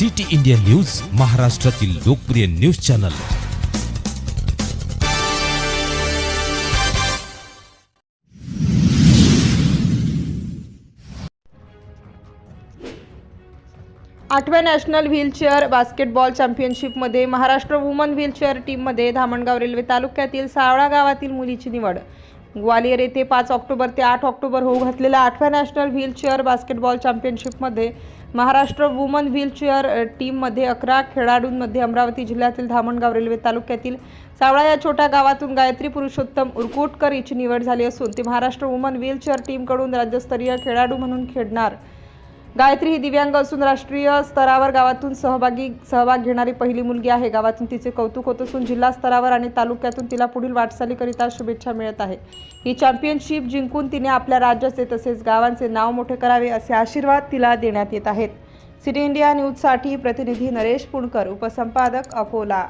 City India news महाराष्ट्रातील लोकप्रिय news channel. आठव्या नॅशनल व्हीलचेअर बास्केटबॉल चॅम्पियनशिपमध्ये महाराष्ट्र वुमन व्हीलचेअर टीममध्ये धामणगाव रेल्वे तालुक्यातील सावळा गावातील मुलीची निवड. ग्वालियर येथे पाच ऑक्टोबर ते आठ ऑक्टोबर होऊ घातलेल्या आठव्या नॅशनल व्हीलचेअर बास्केटबॉल चॅम्पियनशिपमध्ये महाराष्ट्र वुमन व्हीलचेअर टीममध्ये अकरा खेळाडूंमध्ये अमरावती जिल्ह्यातील धामणगाव रेल्वे तालुक्यातील सावळा या छोट्या गावातून गायत्री पुरुषोत्तम उरकुटकर हिची निवड झाली असून ती महाराष्ट्र वुमन व्हीलचेअर टीमकडून राज्यस्तरीय खेळाडू म्हणून खेळणार. गायत्री ही दिव्यांग असून राष्ट्रीय स्तरावर गावातून सहभागी सहभाग घेणारी पहिली मुलगी आहे. गावातून तिचे कौतुक होत असून जिल्हा स्तरावर आणि तालुक्यातून तिला पुढील वाटचालीकरिता शुभेच्छा मिळत आहे. ही चॅम्पियनशिप जिंकून तिने आपल्या राज्याचे तसेच गावांचे नाव मोठे करावे असे आशीर्वाद तिला देण्यात येत आहेत. सिटी इंडिया न्यूजसाठी प्रतिनिधी नरेश पुणकर उपसंपादक अकोला.